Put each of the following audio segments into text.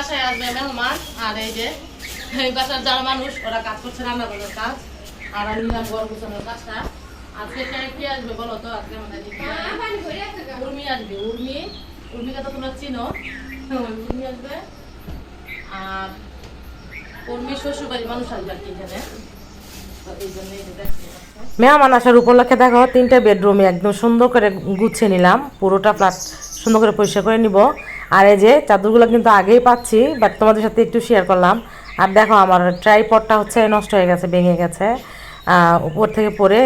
বাসায় আসবে মেহমান আর এই যে এই বাসার যারা মানুষ ওরা কাজ করছে রান্না বান্নার কাজ। আর আমি নিলাম ঘর গুছানোর কাজটা। আজকে কে কি আসবে বলো তো? আজকে আমাদের উর্মি আসবে উর্মি। উর্মিকে তো তোমরা চিনো। উর্মি আসবে। আর উর্মি শ্বশুর বাড়ির মানুষ আসবে আর কি এখানে। এই জন্য এই যে দেখছি মেহমান আসার উপলক্ষে দেখো তিনটে বেডরুমে একদম সুন্দর করে গুছিয়ে নিলাম। পুরোটা ফ্ল্যাট সুন্দর করে পরিষ্কার করে নিব। আর এই যে চাদরগুলো কিন্তু আগেই পাচ্ছি বাট তোমাদের সাথে একটু শেয়ার করলাম। আর দেখো আমার ট্রাইপডটা হচ্ছে নষ্ট হয়ে গেছে, ভেঙে গেছে। উপর থেকে পড়ে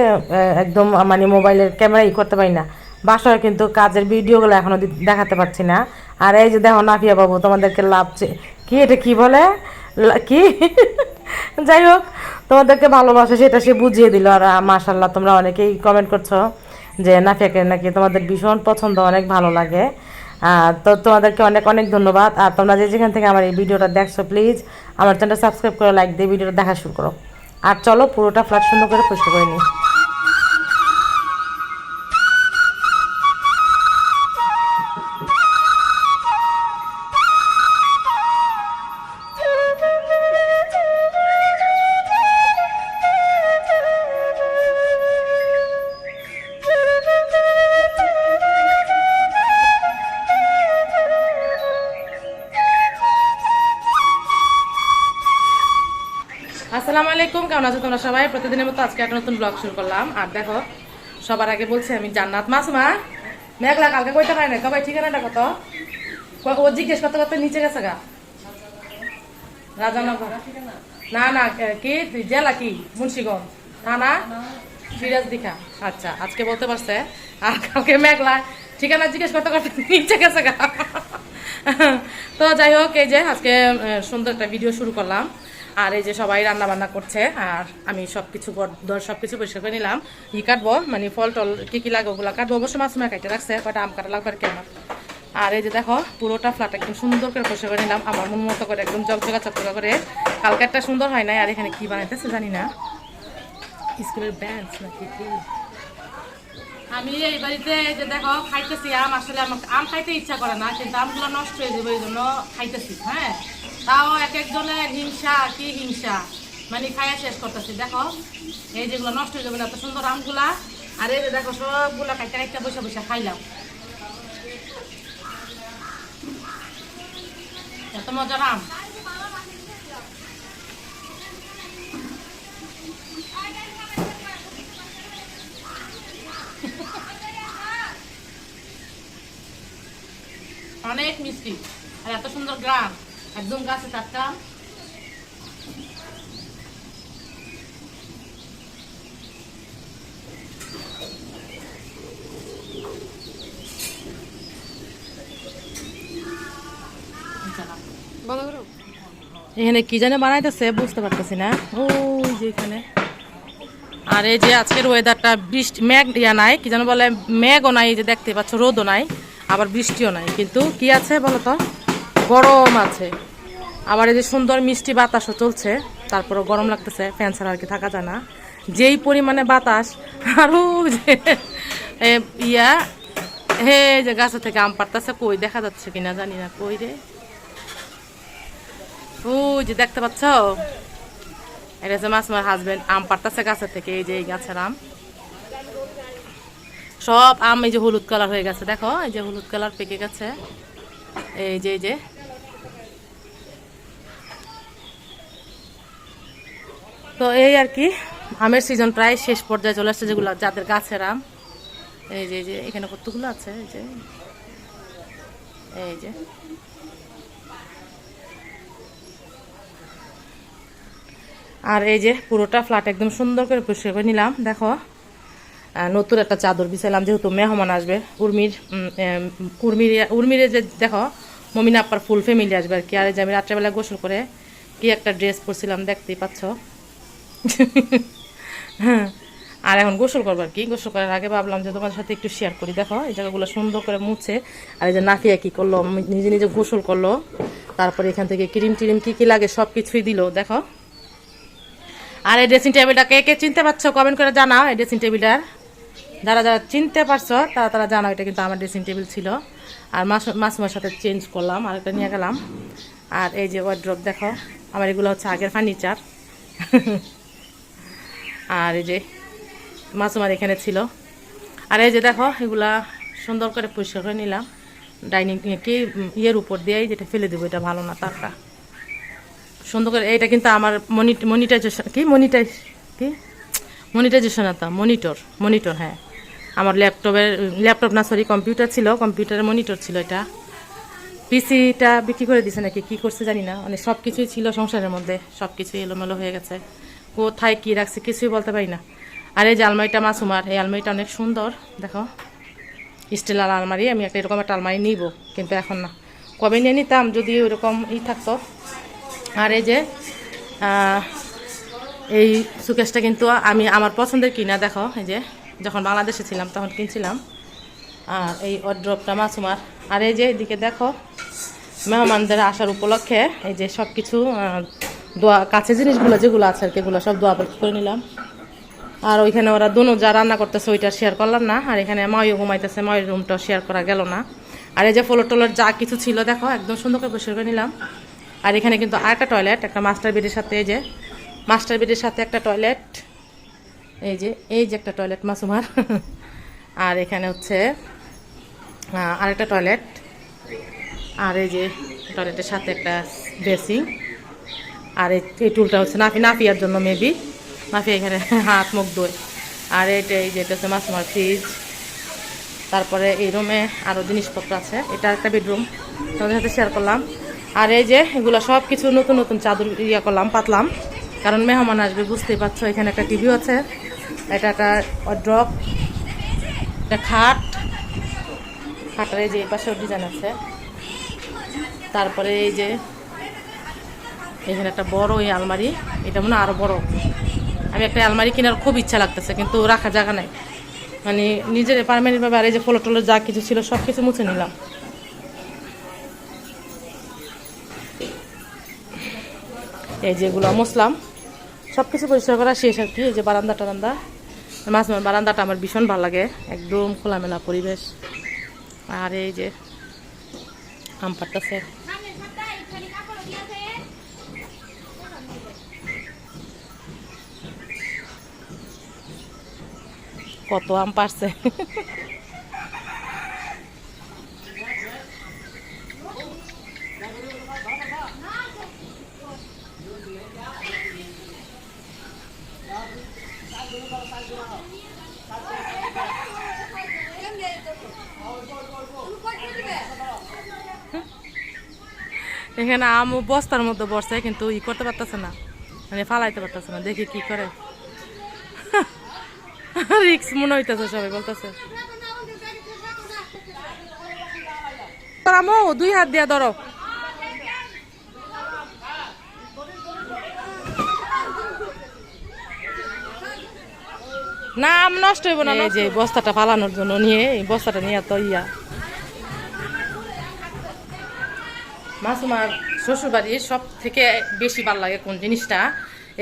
একদম মানে মোবাইলের ক্যামেরা ই করতে পারি না। বাসায় কিন্তু কাজের ভিডিওগুলো এখনও দি- দেখাতে পারছি না। আর এই যে দেখো নাফিয়া বাবু, তোমাদেরকে লাভছে কি এটা কি বলে? কি? যাই হোক, তোমাদেরকে ভালোবাসে, সেটা সে বুঝিয়ে দিল। আর মাশাল্লাহ তোমরা অনেকেই কমেন্ট করছ যে, নাফিয়াকে নাকি তোমাদের ভীষণ পছন্দ, অনেক ভালো লাগে। তো তোমাদেরকে অনেক অনেক ধন্যবাদ। আর তোমরা যে যেখান থেকে আমার এই ভিডিওটা দেখছ প্লিজ আমার চ্যানেলটা সাবস্ক্রাইব করে লাইক দিয়ে ভিডিওটা দেখা শুরু করো। আর চলো পুরোটা ফ্ল্যাট সুন্দর করে পুষ্ট করে নিই। আলাইকুম, কেমন আছো তোমরা সবাই? প্রতিদিনের মতো আজকে একটা নতুন ব্লগ শুরু করলাম। আর দেখো, সবার আগে বলছি আমি জান্নাত মাসুমা। মেঘলা কালকে কইতে পারে না কবাই ঠিকানাটা কত? ও জিজ্ঞেস করতে করতে নিচে গেছে গা। রাজানগর। না না কি? জেলা কি? মুন্সিগঞ্জ। থানা? সিরাজ দীঘা। আচ্ছা আজকে বলতে পারছে, আর কালকে মেঘলা। ঠিকানা জিজ্ঞেস করতে করতে নিচে গেছে গা। তো যাই হোক, এই যে আজকে সুন্দর একটা ভিডিও শুরু করলাম। আর এই যে সবাই রান্না বান্না করছে, আর আমি সব কিছু ধর সব কিছু পরিষ্কার করে নিলাম। ই কাটবো? মানে ফল টল কি কি লাগে ওগুলো কাটবো। অবশ্য মাছ মাছ কাটতে রাখছে কয়টা আম কাটা লাগবে আর কি আমার। আর এই যে দেখো, পুরোটা ফ্ল্যাট একদম সুন্দর করে পরিষ্কার করে নিলাম। আমার মন মতো করে একদম জগজগা চকচকা করে। কালকে একটা সুন্দর হয় নাই, আর এখানে কি বানাইতেছে জানি না। স্কুলের ব্যাঞ্চ নাকি কি? আমি এই বাড়িতে যে দেখো, খাইতেছি আম। আসলে আমার আম খাইতে ইচ্ছা করে না, কিন্তু আমগুলো নষ্ট হয়ে যাবে, এই জন্য খাইতেছি হ্যাঁ। তাও এক একজনের হিংসা, কি হিংসা? মানে খাইয়া শেষ করতেছি। দেখো, এই যেগুলো নষ্ট হয়ে যাবে এত সুন্দর আমগুলা। আর এই দেখো, সবগুলা খাইতে খাইতে বসে বসে খাইলাম। এত মজার আম। অনেক মিষ্টি, আর এত সুন্দর গ্রাম। একদম গাছে টাটকা। এখানে কি জানে বানাইতেছে বুঝতে পারতেছি না। ওই যে এখানে। আর এই যে আজকের ওয়েদারটা বৃষ্টি, মেঘ ইয়া নাই, কি যেন বলে, মেঘও নাই যে দেখতে পাচ্ছ, রোদও নাই, আবার বৃষ্টিও নাই। কিন্তু কি আছে বলো তো? গরম আছে। আবার এই যে সুন্দর মিষ্টি বাতাসও চলছে তারপরে গরম লাগতেছে, ফ্যান ছাড়া আর কি থাকা যায় না। যেই পরিমাণে বাতাস আরও যে ইয়া, হে যে গাছে থেকে আম পাড়তেছে, কই দেখা যাচ্ছে কিনা জানি না, কই রে? ওই যে দেখতে পাচ্ছ? এটা হচ্ছে মাছ আমার হাজবেন্ড আম পাড়তেছে গাছের থেকে, এই যে এই গাছের আম। সব আম এই যে হলুদ কালার হয়ে গেছে, দেখো, এই যে হলুদ কালার পেকে গেছে। এই যে এই যে তো এই আর কি, আমের সিজন প্রায় শেষ পর্যায়ে চলে আসছে যেগুলো যাদের গাছের আম। এই যে এই যে, এখানে কতগুলো আছে? এই যে এই যে। আর এই যে, পুরোটা ফ্ল্যাট একদম সুন্দর করে পরিষ্কার করে নিলাম। দেখো নতুন একটা চাদর বিছাইলাম যেহেতু মেহমান আসবে। উর্মির উর্মির উর্মির যে, দেখো, মমিনা আপ্পার ফুল ফ্যামিলি আসবে আর কি। আর যে, আমি রাত্রেবেলা গোসল করে কি একটা ড্রেস পরছিলাম, দেখতেই পাচ্ছ। হ্যাঁ আর এখন গোসল করব আর কি। গোসল করার আগে ভাবলাম যে তোমার সাথে একটু শেয়ার করি। দেখো, এই জায়গাগুলো সুন্দর করে মুছে। আর এই যে নাফিয়া কি করল নিজে নিজে গোসল করল। তারপরে এখান থেকে ক্রিম টিরিম কি কি লাগে সব কিছুই দিল, দেখো। আর এই ড্রেসিং টেবিলটা কে কে চিনতে পারছ কমেন্ট করে জানাও, এই ড্রেসিং টেবিলটার যারা যারা চিনতে পারছ, তারা তারা জানাও, এটা কিন্তু আমার ড্রেসিং টেবিল ছিল। আর মাস, মাসুমার সাথে চেঞ্জ করলাম, আর একটা নিয়ে গেলাম। আর এই যে ওয়ার্ড্রপ দেখো, আমার এগুলো হচ্ছে আগের ফার্নিচার আর এই যে মাসুমার এখানে ছিল। আর এই যে দেখো, এগুলা সুন্দর করে পরিষ্কার করে নিলাম। ডাইনিং কি, ইয়ের উপর দিয়েই যেটা ফেলে দেবো, এটা ভালো না তারটা। সুন্দর করে, এইটা কিন্তু আমার মনিটাইজেশন কি? মনিটাইজ কি? মনিটাইজেশন আতা মনিটর মনিটর হ্যাঁ। আমার ল্যাপটপের, ল্যাপটপ না সরি কম্পিউটার ছিল কম্পিউটারের মনিটর ছিল এটা। পিসিটা বিক্রি করে দিছে নাকি, কি করছে জানি না। মানে সব কিছুই ছিল সংসারের মধ্যে সব কিছুই এলোমেলো হয়ে গেছে। কোথায় কি রাখছে কিছুই বলতে পারি না। আর এই যে আলমারিটা মাসুমার এই আলমারিটা অনেক সুন্দর, দেখো। স্টিলার আলমারি, আমি একটা এরকম একটা আলমারি নিব, কিন্তু এখন না। কবে নিয়ে নিতাম, যদি ওরকম ই থাকতো। আর এই যে এই সুকেশটা কিন্তু আমি আমার পছন্দের কিনা, দেখো, এই যে, যখন বাংলাদেশে ছিলাম, তখন কিনছিলাম। আর এই অড্রপটা মাসুমার আর এই যে, এদিকে দেখো, মেহমানদের আসার উপলক্ষে এই যে সব কিছু দোয়া কাছে জিনিসগুলো যেগুলো আছে আর কি এগুলো সব দোয়া করে নিলাম। আর ওইখানে ওরা দুনো যা রান্না করতেছে ওইটা শেয়ার করলাম না। আর এখানে মায়ও ঘুমাইতেছে মায়ের রুমটাও শেয়ার করা গেল না। আর এই যে ফলোর টলোর যা কিছু ছিল দেখো একদম সুন্দর করে পরিষ্কার করে নিলাম। আর এখানে কিন্তু আরেকটা টয়লেট একটা মাস্টার বেডের সাথে এই যে মাস্টার বেডের সাথে একটা টয়লেট এই যে এই যে একটা টয়লেট মাসুমার। আর এখানে হচ্ছে আহ, আরেকটা টয়লেট আর এই যে টয়লেটের সাথে একটা বেসিং আর এই টুলটা হচ্ছে নাফি নাফিয়ার জন্য মেবি নাফিয়া এখানে হাত, মুখ ধোয় আর এটা এই যে এটা হচ্ছে মাসুমার ফ্রিজ তারপরে এই রুমে আরও জিনিসপত্র আছে। এটা একটা বেডরুম তোমাদের সাথে শেয়ার করলাম। আর এই যে এগুলো সব কিছু নতুন নতুন চাদর ইয়া করলাম, পাতলাম। কারণ মেহমান আসবে, বুঝতেই পারছ, এখানে একটা টিভিও আছে। এটা একটা ড্রপ একটা খাট। খাটের যে এই পাশেও ডিজাইন আছে। তারপরে এই যে এখানে একটা বড় এই আলমারি, এটা মনে আরও বড়। আমি একটা আলমারি কেনার খুব ইচ্ছা লাগতেছে, কিন্তু রাখা জায়গা নাই। মানে নিজের পারমানেন্টভাবে আর এই যে ফলো টলো যা কিছু ছিল সব কিছু মুছে নিলাম। এই যেগুলো মুসলাম সব কিছু পরিষ্কার করা শেষ আর কি, এই যে বারান্দা টারান্দা। মাছ বারান্দাটা আমার ভীষণ ভালো লাগে, একদম খোলামেলা পরিবেশ। আর এই যে আম পাড়তেছে। কত আম পারছে? এখানে আম বস্তার মধ্যে বসছে কিন্তু ই করতে পারতেছে না। মানে ফালাইতে পারতেছে না। দেখি কি করে। রিক্স মনে হইতেছে সবাই বলতেছে। আমো দুই হাত দিয়া ধরো। না আম নষ্ট হইব না যে বস্তাটা পালানোর জন্য নিয়ে এই বস্তাটা নিয়ে তো ইয়া। মাসুমার শ্বশুরবাড়ির সব থেকে বেশি ভালো লাগে কোন জিনিসটা?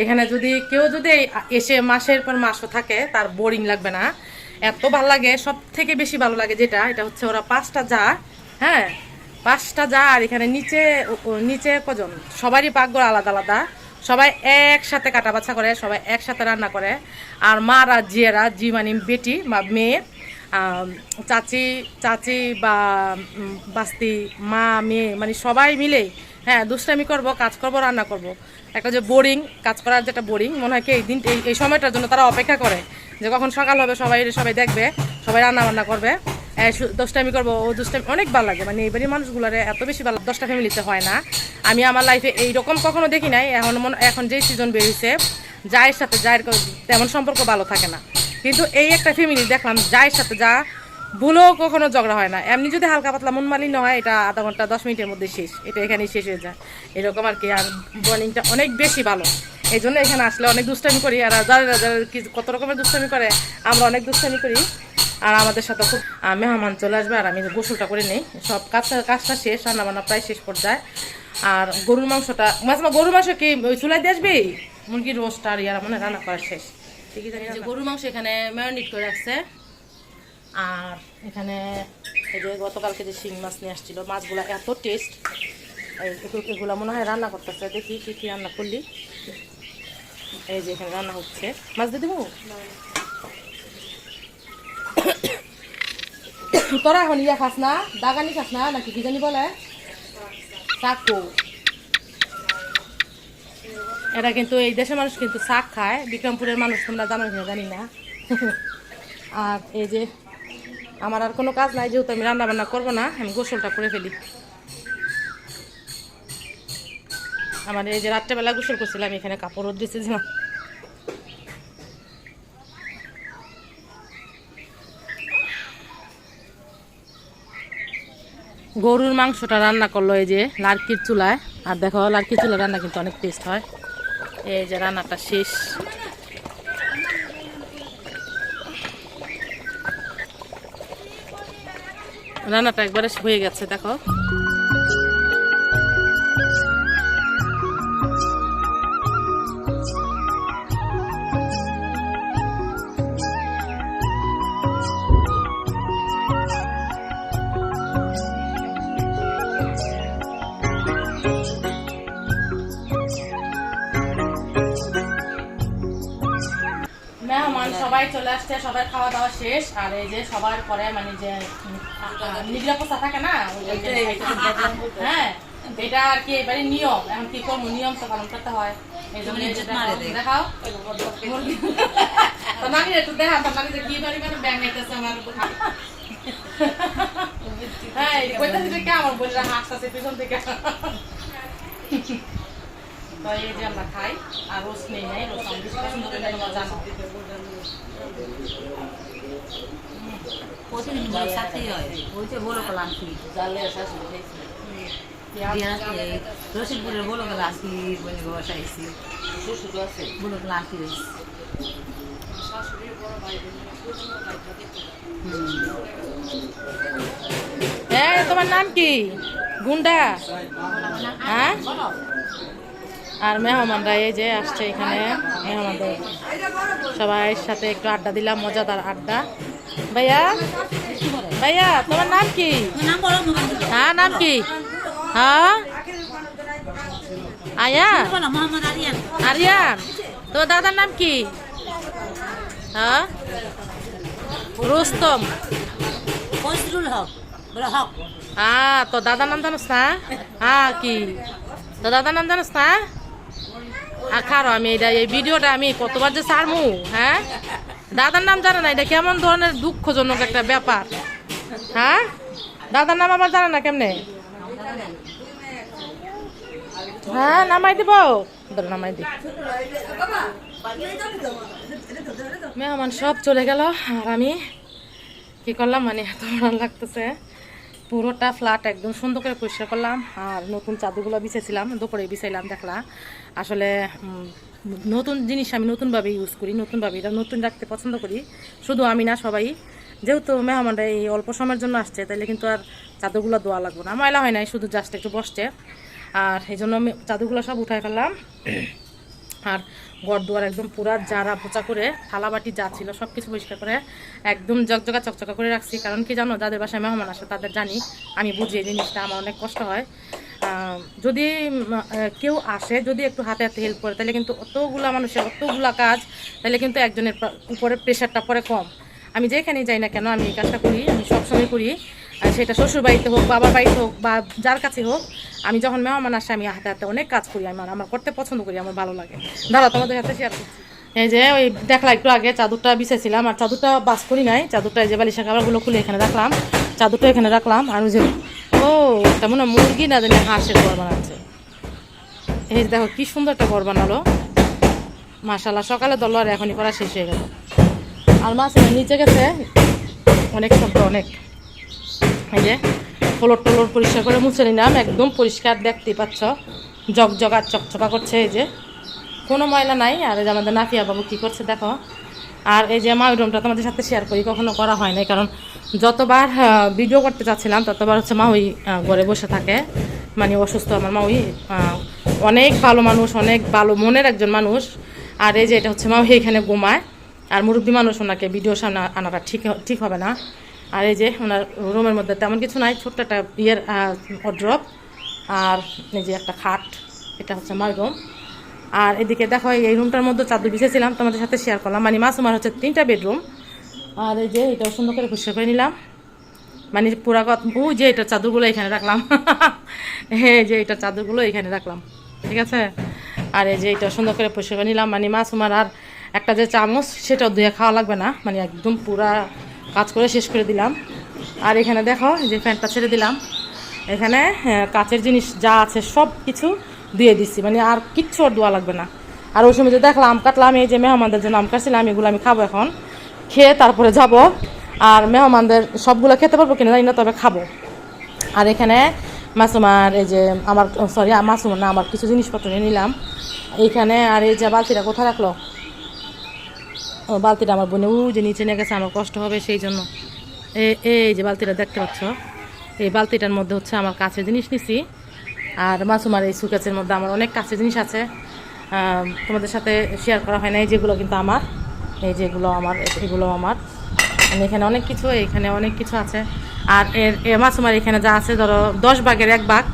এখানে যদি কেউ যদি এসে মাসের পর মাসও থাকে, তার বোরিং লাগবে না। এত ভালো লাগে সব থেকে বেশি ভালো লাগে যেটা, এটা হচ্ছে ওরা পাঁচটা যা হ্যাঁ? পাঁচটা যা আর এখানে নিচে নিচে কজন? সবারই পাকঘর আলাদা আলাদা। সবাই একসাথে কাটা বাছা করে, সবাই একসাথে রান্না করে। আর মারা জিয়েরা জি মানে বেটি বা মেয়ে চাচি চাচি বা বাস্তি, মা, মেয়ে মানে সবাই মিলে হ্যাঁ দুষ্টামি করব, কাজ করব, রান্না করব। একটা যে বোরিং কাজ করার যেটা বোরিং মনে হয় কি এই দিন, এই সময়টার জন্য তারা অপেক্ষা করে যে কখন সকাল হবে, সবাই সবাই দেখবে, সবাই রান্না বান্না করবে দুষ্টামি করব, ও দুষ্টামি, অনেক ভালো লাগে। মানে এইবারই মানুষগুলোরে এত বেশি ভালো, দশটা ফ্যামিলিতে হয় না। আমি আমার লাইফে এইরকম কখনো দেখি নাই, এখন মনে, এখন যেই সিজন বেরিয়েছে যায়ের সাথে, যায়ের তেমন সম্পর্ক ভালো থাকে না। কিন্তু এই একটা ফ্যামিলি দেখলাম, যায়ের সাথে যা ভুলেও কখনো ঝগড়া হয় না। এমনি যদি হালকা পাতলা মন মালিন্য হয়, এটা আধা ঘণ্টা, দশ মিনিটের মধ্যে শেষ। এটা এখানেই শেষ হয়ে যায়। এরকম আর কি, আর বর্নিংটা অনেক বেশি ভালো। এই জন্য এখানে আসলে অনেক দুষ্টামি করি। আর যারা যারা কি কত রকমের দুষ্টামি করে, আমরা অনেক দুষ্টামি করি। আর আমাদের সাথে খুব মেহমান চলে আসবে। আর আমি গোসলটা করে নিই, সব কাজটা কাজটা শেষ রান্না বান্না প্রায় শেষ পর্যায়ে। আর গরুর মাংসটা মাছ গরুর মাংস কি ওই চুলাই দিয়ে আসবি? মুরগির রোস্ট আর ইয়ার মানে রান্না করা শেষ। ঠিকই জানি গরুর মাংস এখানে ম্যারিনেট করে রাখছে। আর এখানে এই যে গতকালকে যে শিং মাছ নিয়ে আসছিল, মাছগুলো এত টেস্ট একটু- মনে হয় রান্না করতেছে, দেখি কি কি রান্না করলি। এই যে এখানে রান্না হচ্ছে। মাছ দিয়ে দেবো? তোরা এখন ইয়া খাস না দাগানি খাস না, নাকি কি জানি বলে? চাকু। এরা কিন্তু এই দেশের মানুষ কিন্তু শাক খায়, বিক্রমপুরের মানুষ তোমরা জানো কিনা, জানি না। আর এই যে আমার আর কোনো কাজ নাই, যেহেতু আমি রান্না বান্না করব না, আমি গোসলটা করে ফেলি। আমার এই যে রাত্রেবেলা গোসল করছিলাম, এখানে কাপড় রোদ দিয়েছিলাম গরুর মাংসটা রান্না করল এই যে লার্কির চুলায়। আর দেখো, লার্কির চুলা রান্না কিন্তু অনেক টেস্ট হয়। এই যে রান্নাটা শেষ। রান্নাটা একবারে হয়ে গেছে দেখো। মেহমান সবাই চলে আসছে সবাই খাওয়া দাওয়া শেষ। আর এই যে সবার পরে মানে যে নিরাপত্তা থাকে না হ্যাঁ এটা আর কি এবারে নিয়ম। এখন কি করব? নিয়ম তো পালন করতে হয়। এই জন্য দেখাও মুরগি। তো নানি একটু দেখা তো নানি যে কি পরিমাণে ব্যাং খাইতেছে আমার হ্যাঁ কইতাছি যে কে আমার বলে হাসতেছে পিছন থেকে। তো এই যে আমরা খাই আর রোজ নেই নাই রোজ পছন্দ করি না জানো প্রতিদিন বড় সাথেই হয়। ওইটা বড় কলাম কি রসিদপুরের বড় গেলা বলে বসাইছি। বড় গেলা আসি রয়েছে হ্যাঁ তোমার নাম কি? গুন্ডা? হ্যাঁ? আর মেহমানরা এই যে আসছে এখানে মেহমানদের। সবাই সাথে একটু আড্ডা দিলাম মজাদার আড্ডা। ভাইয়া? ভাইয়া তোমার নাম কি? হ্যাঁ নাম কি? হ্যাঁ? আয়া? আরিয়ান। তোমার দাদার নাম কি? হ্যাঁ? রুস্তম। ফজরুল হক হক। হ্যাঁ তো দাদার নাম জানোস না? হ্যাঁ কি? তো দাদার নাম জানোস না? আর আমি, এটা এই ভিডিওটা আমি কতবার যে ছাড়মু হ্যাঁ? দাদার নাম জানে না, এটা কেমন ধরনের দুঃখজনক একটা ব্যাপার হ্যাঁ? দাদার নাম আমার জানে না কেমনে? হ্যাঁ নামাই দিব। নামাই দি। মেহমান সব চলে গেল, আর আমি কি করলাম মানে এত ভালো লাগতেছে। পুরোটা ফ্ল্যাট একদম সুন্দর করে পরিষ্কার করলাম, আর নতুন চাদরগুলো বিছেছিলাম দুপুরে বিছাইলাম, দেখলা। আসলে নতুন জিনিস আমি নতুনভাবে ইউজ করি, নতুনভাবে এটা নতুন রাখতে পছন্দ করি। শুধু আমি না, সবাই। যেহেতু মেহমানরা এই অল্প সময়ের জন্য আসছে তাহলে কিন্তু আর চাদরগুলো দোয়া লাগবে না। ময়লা হয় নাই, শুধু জাস্ট একটু বসছে। আর এই জন্য আমি চাদরগুলো সব উঠাই ফেললাম। আর দুয়ার একদম পুরা জারা পোচা করে থালা বাটি যা ছিল সব কিছু পরিষ্কার করে একদম জকজকা চকচকা করে রাখছি। কারণ কি জানো, যাদের বাসায় মেহমান আসে তাদের জানি, আমি বুঝি এই জিনিসটা, আমার অনেক কষ্ট হয়। যদি কেউ আসে, যদি একটু হাতে হাতে হেল্প করে, তাহলে কিন্তু অতগুলা মানুষের, অতগুলা কাজ, তাহলে কিন্তু একজনের উপরে প্রেশারটা পরে কম। আমি যেখানেই যাই না কেন, আমি এই কাজটা করি, আমি সবসময় করি। আর সেটা শ্বশুর বাড়িতে হোক, বাবার বাড়িতে হোক, বা যার কাছে হোক, আমি যখন মেহমান আসে, আমি হাতে হাতে অনেক কাজ করি, আমার আমার করতে পছন্দ করি, আমার ভালো লাগে। দাঁড়া তোমাদের হাতে শেয়ার করছি। এই যে, ওই দেখলা একটু আগে, চাদরটা বিছাইছিলাম, আর চাদরটা বাস করি নাই। চাদরটা যে বালিশা খাবারগুলো খুলে এখানে রাখলাম। চাদরটা এখানে রাখলাম, আর ওই যে ও তেমন মুরগি না জানি হাঁসের ঘর বানাচ্ছে? এই দেখো, কি সুন্দর একটা ঘর বানালো। মাশাল্লাহ সকালে দল আর এখনই করা শেষ হয়ে গেল। আর মাছ নিচে গেছে। অনেক শব্দ, অনেক। এই যে, ফ্লোর টলোর পরিষ্কার করে মুছে নিলাম। একদম পরিষ্কার, দেখতেই পাচ্ছ। জগজগা চকচকা করছে এই যে। কোনো ময়লা নাই। আর আমাদের নাফিয়া বাবু কী করছে, দেখো। আর এই যে মাউই রুমটা তোমাদের সাথে শেয়ার করি কখনো করা হয় নাই কারণ যতবার ভিডিও করতে চাচ্ছিলাম ততবার হচ্ছে মাউই আহ, ঘরে বসে থাকে। মানে অসুস্থ আমার মাউই অনেক ভালো মানুষ অনেক ভালো মনের একজন মানুষ। আর এই যে এটা হচ্ছে মাউই এখানে ঘুমায়। আর মুরব্বী মানুষ ওনাকে ভিডিও সামনে আনাটা ঠিক ঠিক হবে না। আর এই যে ওনার রুমের মধ্যে তেমন কিছু নাই ছোট্ট একটা ইয়ের অড্রপ আর এই যে একটা খাট এটা হচ্ছে আমার রুম আর এদিকে দেখো, এই রুমটার মধ্যে চাদর বিছেছিলাম তোমাদের সাথে শেয়ার করলাম। মানে মাসুমার হচ্ছে তিনটা বেডরুম আর এই যে এটাও সুন্দর করে পরিষ্কার করে নিলাম। মানে পুরা কথা ও যে এটা চাদরগুলো এখানে রাখলাম। হ্যাঁ যে এটা চাদরগুলো এখানে রাখলাম। ঠিক আছে? আর এই যে এটা সুন্দর করে পরিষ্কার করে নিলাম। মানে মাসুমার আর একটা যে চামচ, সেটাও ধুয়ে খাওয়া লাগবে না। মানে একদম পুরা কাজ করে শেষ করে দিলাম। আর এখানে দেখো যে ফ্যানটা ছেড়ে দিলাম। এখানে কাচের জিনিস যা আছে সব কিছু দিয়ে দিচ্ছি মানে আর কিচ্ছু আর দেওয়া লাগবে না। আর ওই সময় যে দেখলাম, আম কাটলাম, এই যে মেহমানদের জন্য আম কাটছিলাম, এগুলো আমি খাব এখন। খেয়ে তারপরে যাব। আর মেহমানদের সবগুলো খেতে পারব কিনা জানি না, তবে খাব। আর এখানে মাসুমার এই যে আমার সরি মাসুমার না, আমার কিছু জিনিসপত্র নিয়ে নিলাম। এইখানে আর এই যে বালতিটা কোথায় রাখল? ও, বালতিটা আমার বোনে, উ, যে নিচে নিয়ে গেছে, আমার কষ্ট হবে সেই জন্য। এই যে বালতিটা দেখতে পাচ্ছ, এই বালতিটার মধ্যে হচ্ছে আমার কাছে জিনিস নিছি। আর মাসুমার এই সুকেসের মধ্যে আমার অনেক কাছের জিনিস আছে। তোমাদের সাথে শেয়ার করা হয় না এই যেগুলো কিন্তু আমার। এই যেগুলো আমার, এগুলো আমার। এখানে অনেক কিছু, এখানে অনেক কিছু আছে। আর এর মাসুমার এখানে যা আছে, ধরো, দশ ভাগের এক ভাগ।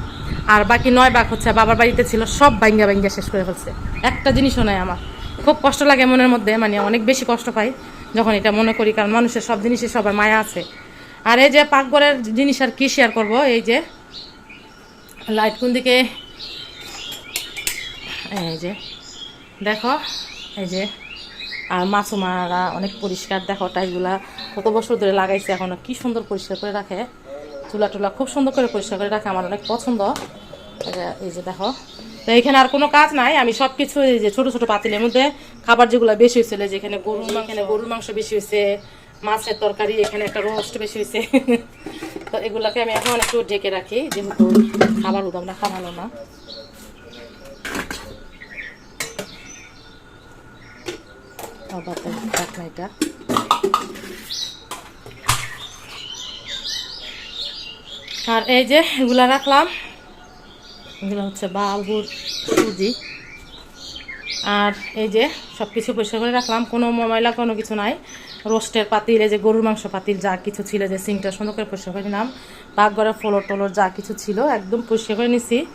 আর বাকি নয় ভাগ হচ্ছে বাবার বাড়িতে ছিল, সব বাইঙ্গা বাইঙ্গা শেষ করে ফেলছে। একটা জিনিসও নয় আমার। খুব কষ্ট লাগে মনের মধ্যে মানে অনেক বেশি কষ্ট পাই যখন এটা মনে করি, কারণ মানুষের সব জিনিসের সবার মায়া আছে। আর এই যে পাকঘরের জিনিস আর কী শেয়ার করব, এই যে লাইট কোন দিকে? এই যে, দেখো, এই যে, আর মাসুমারা অনেক পরিষ্কার, দেখো টাইলগুলা কত বছর ধরে লাগাইছে এখনও, কি সুন্দর পরিষ্কার করে রাখে। চুলা টুলা খুব সুন্দর করে পরিষ্কার করে রাখে, আমার অনেক পছন্দ। এই যে দেখো। তো এখানে আর কোনো কাজ নাই, আমি সব কিছু এই যে ছোটো ছোটো পাতিলের মধ্যে খাবার যেগুলো বেশি হয়েছিল, যেখানে গরুর মাংস গরুর মাংস বেশি হয়েছে মাছের তরকারি, এখানে একটা রোস্ট বেশি হয়েছে তো এগুলাকে আমি এখন একটু ঢেকে রাখি, যেহেতু খাবার উদাম রাখা ভালো না। আর এই যে এগুলা রাখলাম, এগুলো হচ্ছে বাবুর সুজি। আর এই যে সব কিছু পরিষ্কার করে রাখলাম, কোনো ময়লা, কোনো কিছু নাই। রোস্টের পাতিল এই যে গরুর মাংস পাতিল, যা কিছু ছিল যে সিংটা সুন্দর করে পরিষ্কার করে নিলাম। পাকঘরের ফলোর টলোর যা কিছু ছিল একদম পরিষ্কার করে নিছি।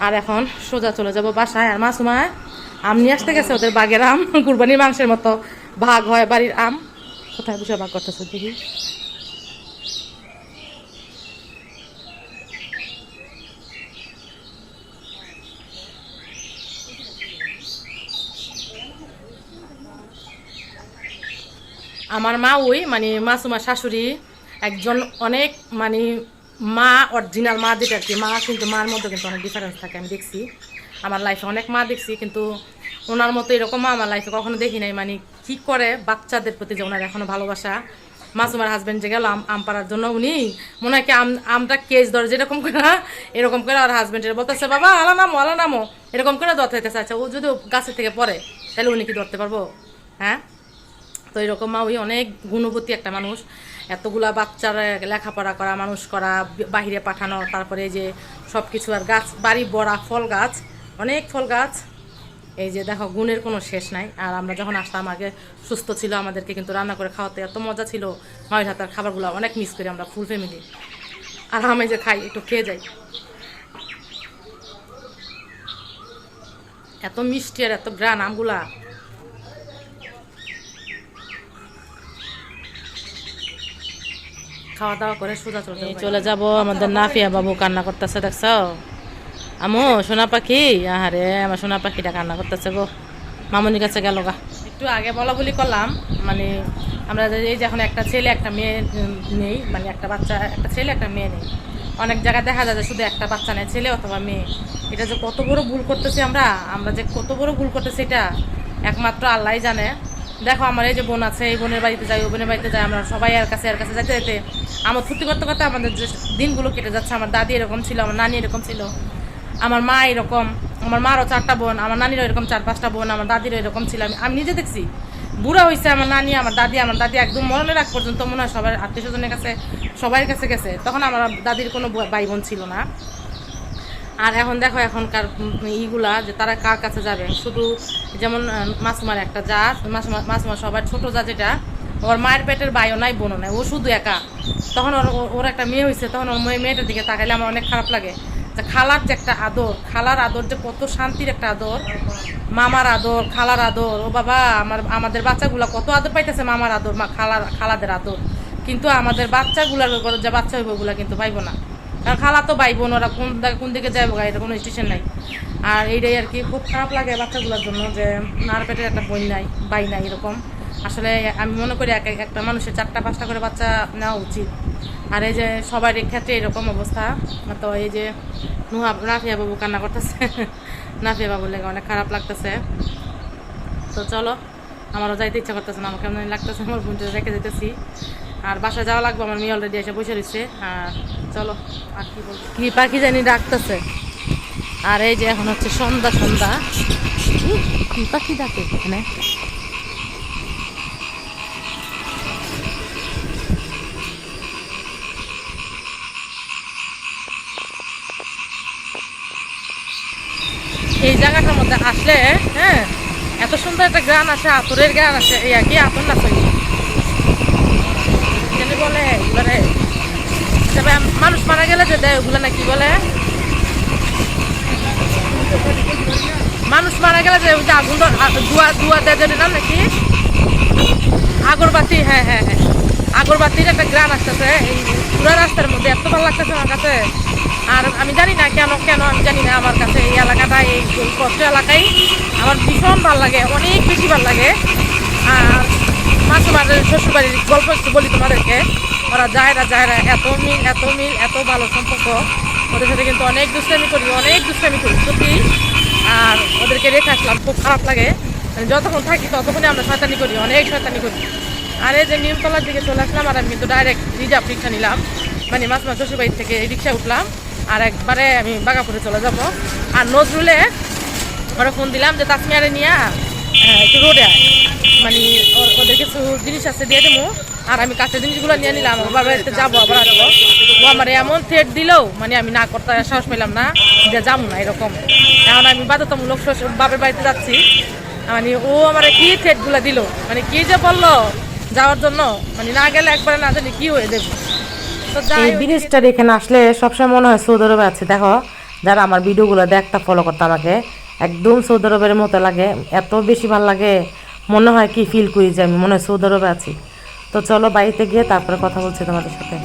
আর এখন সোজা চলে যাব বাসায়। আর মাসুমায় আম নিয়ে আসতে গেছে ওদের বাঘের আম, কুরবানির মাংসের মতো। ভাগ হয় বাড়ির আম। কোথায় বসে ভাগ করতেছে দেখি। আমার মা ওই মানে মাসুমা শাশুড়ি, একজন অনেক মানে মা অরিজিনাল মা যেটা আর কি মা কিন্তু মার মধ্যে কিন্তু অনেক ডিফারেন্স থাকে, আমি দেখছি। আমার লাইফে অনেক মা দেখছি, কিন্তু ওনার মতো এরকম মা আমার লাইফে কখনো দেখি নাই। মানে কি করে বাচ্চাদের প্রতি যে ওনার এখনও ভালোবাসা। মাসুমার হাজবেন্ড যে গেল আম পাড়ার জন্য উনি মনে হয় কি আম আমটা কেস ধরে যেরকম করে, এরকম করে আর হাজবেন্ডের বলতেছে, বাবা, আলা নামো আলা নামো। এরকম করে ধরতে হইতেছে আচ্ছা ও যদি গাছের থেকে পড়ে, তাহলে উনি কি ধরতে পারব? হ্যাঁ? তো এরকম ওই অনেক গুণবতী একটা মানুষ। এতগুলা বাচ্চারা লেখাপড়া করা, মানুষ করা, বাহিরে পাঠানো, তারপরে যে সব কিছু আর গাছ, বাড়ি বড়া ফল গাছ, অনেক ফল গাছ। এই যে দেখো, গুণের কোনো শেষ নাই। আর আমরা যখন আসতাম, আগে সুস্থ ছিল, আমাদেরকে কিন্তু রান্না করে খাওয়াতে এত মজা ছিল। মায়ের হাতের খাবারগুলো অনেক মিস করি আমরা, ফুল ফ্যামিলি। আর আমি যে খাই, একটু খেয়ে যাই। এত মিষ্টি আর এত গ্রান আমগুলা। খাওয়া দাওয়া করে সোজা চলে চলে যাব আমাদের নাফিয়া বাবু কান্না করতেছে দেখছ? আমু সোনা পাখি? আহারে আমার সোনা পাখিটা কান্না করতেছে গো। মামনির কাছে গেল গা। একটু আগে বলা বলি করলাম মানে আমরা যে- এই যে এখন একটা ছেলে একটা মেয়ে নেই মানে একটা বাচ্চা একটা ছেলে একটা মেয়ে নেই। অনেক জায়গায় দেখা যায় যে শুধু একটা বাচ্চা নেই ছেলে অথবা মেয়ে। এটা যে কত বড় ভুল করতেছি আমরা আমরা যে কত বড় ভুল করতেছি এটা একমাত্র আল্লাহই জানে। দেখো আমার এই যে বোন আছে, এই বোনের বাড়িতে যাই, ও বোনের বাড়িতে যাই, আমরা সবাই এর কাছে এর কাছে যেতে যেতে আমার ফুর্তি করতে করতে আমাদের যে দিনগুলো কেটে যাচ্ছে, আমার দাদি এরকম ছিল, আমার নানি এরকম ছিল, আমার মা এরকম, আমার মারও চারটা বোন, আমার নানিরও এরকম চার পাঁচটা বোন, আমার দাদিরও এরকম ছিল, আমি আমি নিজে দেখছি, বুড়া হয়েছে আমার নানি, আমার দাদি আমার দাদি একদম মরণের আগ পর্যন্ত মনে হয় সবার আত্মীয় স্বজনের কাছে সবার কাছে গেছে, তখন আমার দাদির কোনো ভাই বোন ছিল না। আর এখন দেখো এখনকার ইগুলা যে তারা কার কাছে যাবে? শুধু যেমন মাসুমার একটা জাত মাসুমা মাসুমা সবার ছোট যা যেটা, ওর মায়ের পেটের ভাইও নাই, বোনও নাই, ও শুধু একা। তখন ওর ওর- একটা মেয়ে হয়েছে তখন ওর মেয়ে- মেয়েটার দিকে তাকাইলে আমার অনেক খারাপ লাগে। যে খালার যে একটা আদর, খালার আদর যে কত শান্তির একটা আদর, মামার আদর, খালার আদর, ও বাবা, আমার, আমাদের বাচ্চাগুলা কত আদর পাইতেছে মামার আদর, মা খালার, খালাদের আদর। কিন্তু আমাদের বাচ্চাগুলার যে বাচ্চা হইব ওগুলা কিন্তু পাইবো না। কারণ খালা তো পাইব না ওরা কোন কোন দিকে যাইবো গা কোনো স্টেশন নাই। আর এইটাই আর কি, খুব খারাপ লাগে বাচ্চাগুলোর জন্য যে নার পেটের একটা বই নাই বাই নাই এরকম। আসলে আমি মনে করি এক এক- একটা মানুষের চারটা, পাঁচটা করে বাচ্চা নেওয়া উচিত। আর এই যে সবার ক্ষেত্রে এরকম অবস্থা, তো এই যে নুহা, রাফিয়া বাবু কান্না করতেছে। নাফিয়া বাবুর লেগে অনেক খারাপ লাগতেছে। তো চলো, আমারও যাইতে ইচ্ছা করতেছে না, আমার কেমন লাগতেছে, আমার বোনটা রেখে যেতেছি আর বাসায় যাওয়া লাগবে, আমার মেয়ে অলরেডি এসে বসে রয়েছে আর চলো, আর কি বলব? কি পাখি জানি ডাকতেছে? আর এই যে এখন হচ্ছে সন্ধ্যা সন্ধ্যা। কি পাখি ডাকে এখানে? এই জায়গাটার মধ্যে আসলে হ্যাঁ এত সুন্দর একটা গান আছে, আতরের গান আছে, এই আর কি আতর না বলে এগুলো মানুষ মারা গেলে যে দেয়, ওগুলো নাকি বলে? মানুষ মারা গেলে যে ওই যে আগুন ধোয়া দেয় যেটার নাম নাকি? আগরবাতি হ্যাঁ হ্যাঁ হ্যাঁ। আগরবাতির একটা গ্রান আসতেছে, এই পুরো রাস্তার মধ্যে এত ভালো লাগতেছে আমার কাছে। আর আমি জানি না কেন কেন আমি জানি না আমার কাছে এই এলাকাটা, এই কষ্ট এলাকায় আমার ভীষণ ভালো লাগে, অনেক বেশি ভালো লাগে। আর মাসে মাঝে শ্বশুরবাড়ির গল্প একটু বলি তোমাদেরকে। ওরা যায়রা যায়রা এত মিল এত মিল এত ভালো সম্পর্ক। ওদের সাথে কিন্তু অনেক দুষ্টামি করি অনেক দুষ্টামি করি সত্যি। আর ওদেরকে রেখে আসলাম খুব খারাপ লাগে। যতক্ষণ থাকি ততক্ষণই আমরা শয়তানি করি অনেক শয়তানি করি। আর এই যে নিমতলার দিকে চলে আসলাম আর আমি কিন্তু ডাইরেক্ট রিজার্ভ রিক্সা নিলাম। মানে মাছ মাছ শ্বশুরবাড়ি থেকে রিক্সা উঠলাম। আর একবারে আমি বাগাপুরে চলে যাব। আর নজরুলে ওরা ফোন দিলাম যে তাসমিয়ারে নিয়ে আহ, একটু রোডে মানে ওর- ওদের কিছু জিনিস আছে দিয়ে দেবো আর আমি কাছের জিনিসগুলো নিয়ে নিলাম আমার বাবার বাড়িতে যাব আবার আসব। ও আমার এমন থ্রেট দিলেও মানে আমি না করতে সাহস পেলাম না যে যাব না এরকম। এখন আমি বাধ্যতামূলক বাবার বাড়িতে যাচ্ছি। মানে ও আমার কি থ্রেটগুলো দিল? মানে কি যে বলল যাওয়ার জন্য? মানে না গেলে একবারে না জানি কি হয়ে এই ব্রিজটার এখানে আসলে সবসময় মনে হয় সৌদি আরবে আছে। দেখো যারা আমার ভিডিওগুলো দেখতে ফলো করতে আমাকে একদম সৌদি আরবের মতো লাগে এত বেশি ভালো লাগে। মনে হয় কি ফিল করি যে আমি, মনে হয় সৌদি আরবে আছি। তো চলো বাড়িতে গিয়ে তারপরে কথা বলছি তোমাদের সাথে।